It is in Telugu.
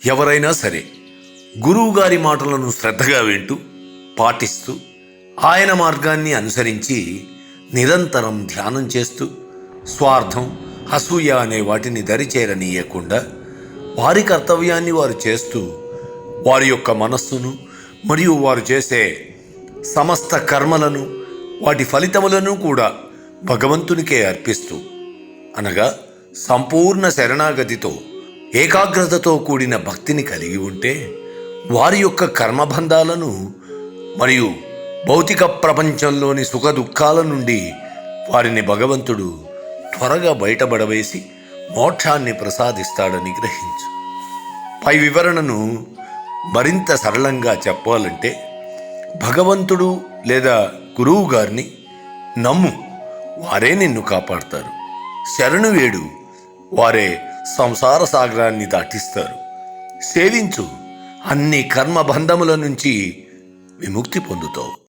ఎవరైనా సరే గురువుగారి మాటలను శ్రద్ధగా వింటూ పాటిస్తూ ఆయన మార్గాన్ని అనుసరించి నిరంతరం ధ్యానం చేస్తూ స్వార్థం అసూయ అనే వాటిని దరిచేరనీయకుండా వారి కర్తవ్యాన్ని వారు చేస్తూ వారి యొక్క మనస్సును మరియు వారు చేసే సమస్త కర్మలను వాటి ఫలితములను కూడా భగవంతునికే అర్పిస్తూ అనగా సంపూర్ణ శరణాగతితో ఏకాగ్రతతో కూడిన భక్తిని కలిగి ఉంటే వారి యొక్క కర్మబంధాలను మరియు భౌతిక ప్రపంచంలోని సుఖ దుఃఖాల నుండి వారిని భగవంతుడు త్వరగా బయటపడవేసి మోక్షాన్ని ప్రసాదిస్తాడని గ్రహించు. పై వివరణను మరింత సరళంగా చెప్పాలంటే భగవంతుడు లేదా గురువు గారిని నమ్ము వారే నిన్ను కాపాడతారు. శరణు వేడు వారే సంసార సాగరాన్ని దాటిస్తారు. సేవించు. అన్ని కర్మబంధముల నుంచి విముక్తి పొందుతావు.